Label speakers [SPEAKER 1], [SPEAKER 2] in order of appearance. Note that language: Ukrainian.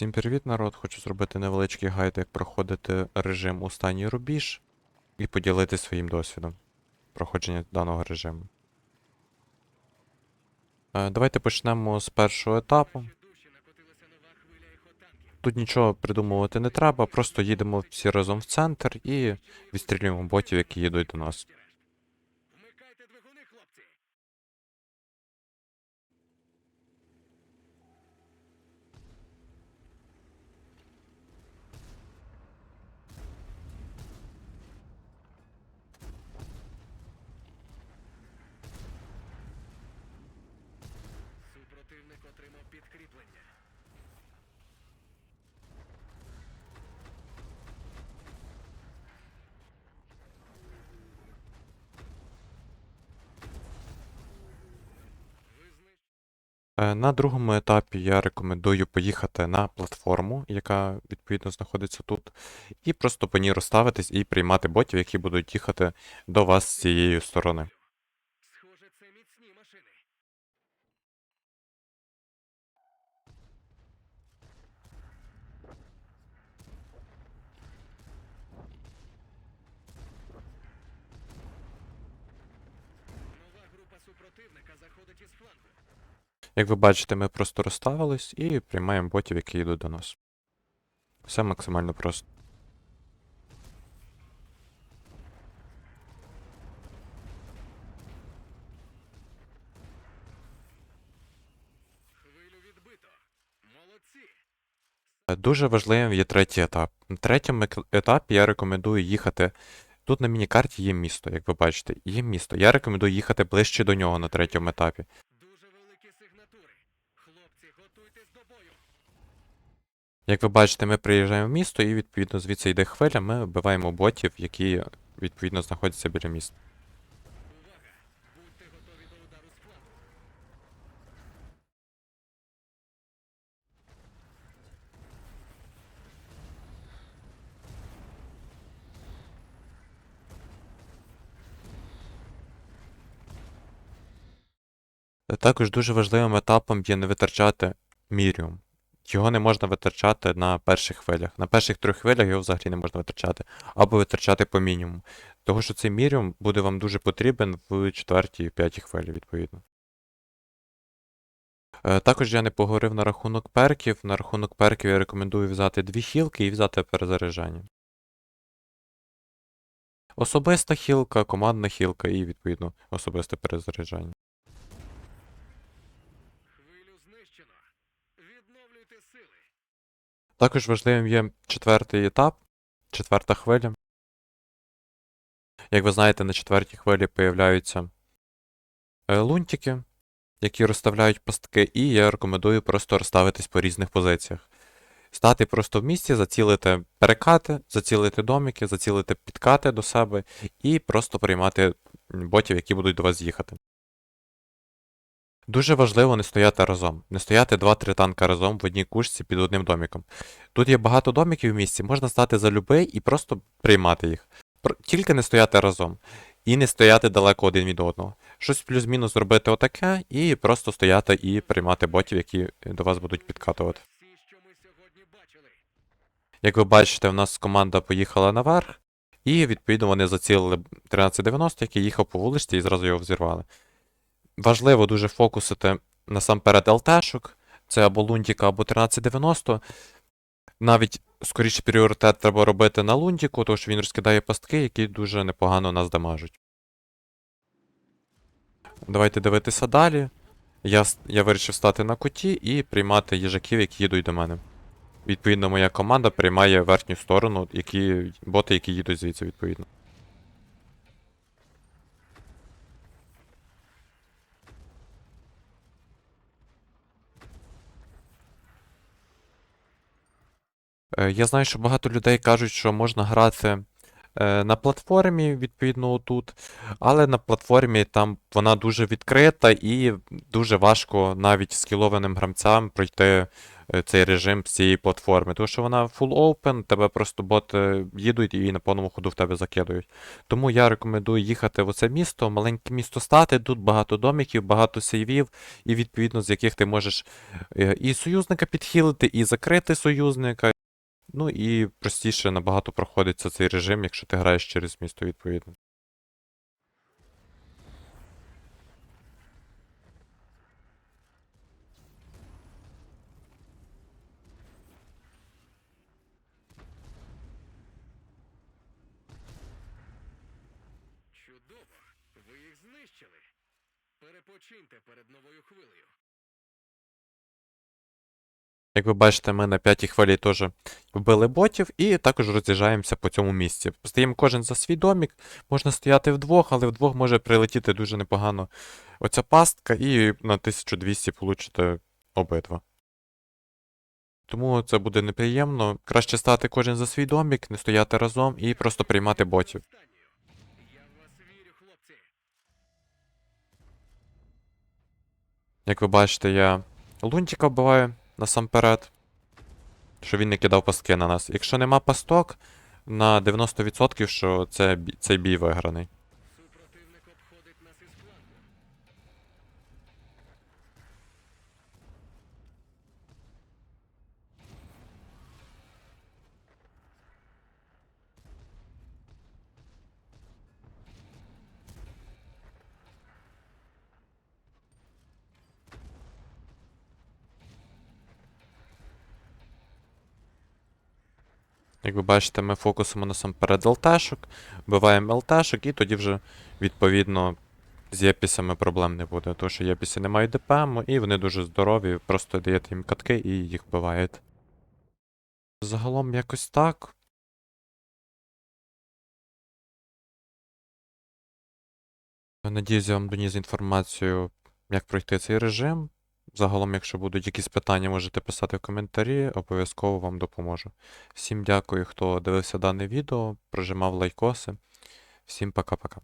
[SPEAKER 1] Всім привіт, народ! Хочу зробити невеличкий гайд, як проходити режим останній рубіж і поділитися своїм досвідом проходження даного режиму. Е, Давайте почнемо з першого етапу. Тут нічого придумувати не треба, просто їдемо всі разом в центр і відстрілюємо ботів, які їдуть до нас. На другому етапі я рекомендую поїхати на платформу, яка відповідно знаходиться тут, і просто по ній розставитись і приймати ботів, які будуть їхати до вас з цієї сторони.
[SPEAKER 2] Схоже, це міцні машини. Нова група супротивника заходить із флангу.
[SPEAKER 1] Як ви бачите, ми просто розставились і приймаємо ботів, які йдуть до нас. Все максимально просто. Дуже важливим є третій етап. На третьому етапі я рекомендую їхати. Тут на міні-карті є місто, як ви бачите, є місто. Я рекомендую їхати ближче до нього на третьому етапі. Як ви бачите, ми приїжджаємо в місто і відповідно звідси йде хвиля, ми вбиваємо ботів, які відповідно знаходяться біля міста. Також дуже важливим етапом є не витрачати міріум. Його не можна витрачати на перших хвилях. На перших трьох хвилях його взагалі не можна витрачати, або витрачати по мінімуму. Тому що цей міріум буде вам дуже потрібен в четвертій і п'ятій хвилі, відповідно. Е, Також я не поговорив на рахунок перків. На рахунок перків я рекомендую взяти дві хілки і взяти перезаряджання. Особиста хілка, командна хілка і, відповідно, особисте перезаряджання. Також важливим є четвертий етап, четверта хвиля. Як ви знаєте, на четвертій хвилі появляються е, лунтики, які розставляють пастки, і я рекомендую просто розставитись по різних позиціях. Стати просто в місці, зацілити перекати, зацілити домики, зацілити підкати до себе і просто приймати ботів, які будуть до вас їхати. Дуже важливо не стояти разом, не стояти 2-3 танка разом в одній кушці під одним доміком. Тут є багато домиків в місті, можна стати за любий і просто приймати їх. Тільки не стояти разом. І не стояти далеко один від одного. Щось плюс-мінус зробити отаке, і просто стояти і приймати ботів, які до вас будуть підкатувати. Як ви бачите, в нас команда поїхала наверх, і відповідно вони зацілили 1390, який їхав по вулиці і зразу його взірвали. Важливо дуже фокусити насамперед ЛТшок, це або Лунтіка, або 1390. Навіть скоріше пріоритет треба робити на Лунтіку, тому що він розкидає пастки, які дуже непогано нас дамажуть. Давайте дивитися далі. Я, я вирішив стати на куті і приймати їжаків, які їдуть до мене. Відповідно, моя команда приймає верхню сторону, які, боти, які їдуть звідси, відповідно. Я знаю, що багато людей кажуть, що можна грати е, на платформі, відповідно, тут. Але на платформі там вона дуже відкрита і дуже важко навіть скілованим гравцям пройти е, цей режим з цієї платформи. Тому що вона full open, тебе просто боти їдуть і на повному ходу в тебе закидують. Тому я рекомендую їхати в оце місто, маленьке місто стати. Тут багато домиків, багато сейвів, і відповідно з яких ти можеш е, і союзника підхилити, і закрити союзника. Ну і простіше набагато проходиться цей режим, якщо ти граєш через місто, відповідно.
[SPEAKER 2] Чудово. Ви їх знищили. Перепочиньте перед новою хвилею.
[SPEAKER 1] Як ви бачите, ми на п'ятій хвилі теж вбили ботів і також роз'їжджаємося по цьому місці. Стоїмо кожен за свій домік, можна стояти вдвох, але вдвох може прилетіти дуже непогано оця пастка, і на 1200 получите обидва. Тому це буде неприємно. Краще стати кожен за свій домік, не стояти разом і просто приймати ботів. Як ви бачите, я лунтика вбиваю насамперед, Що він не кидав пастки на нас. Якщо нема пасток, на 90% що це, цей бій виграний.
[SPEAKER 2] Супротивник обходить нас із флангу.
[SPEAKER 1] Як ви бачите, ми фокусимо насамперед ЛТшок, вбиваємо ЛТшок, і тоді вже, відповідно, з єпісами проблем не буде. Тому що єпіси не мають ДПМ, і вони дуже здорові, просто даєте їм катки і їх вбиваєте. Загалом якось так. Надіюсь, я вам доніс інформацію, як пройти цей режим. Загалом, якщо будуть якісь питання, можете писати в коментарі, обов'язково вам допоможу. Всім дякую, хто дивився дане відео, прожимав лайкоси. Всім пока-пока.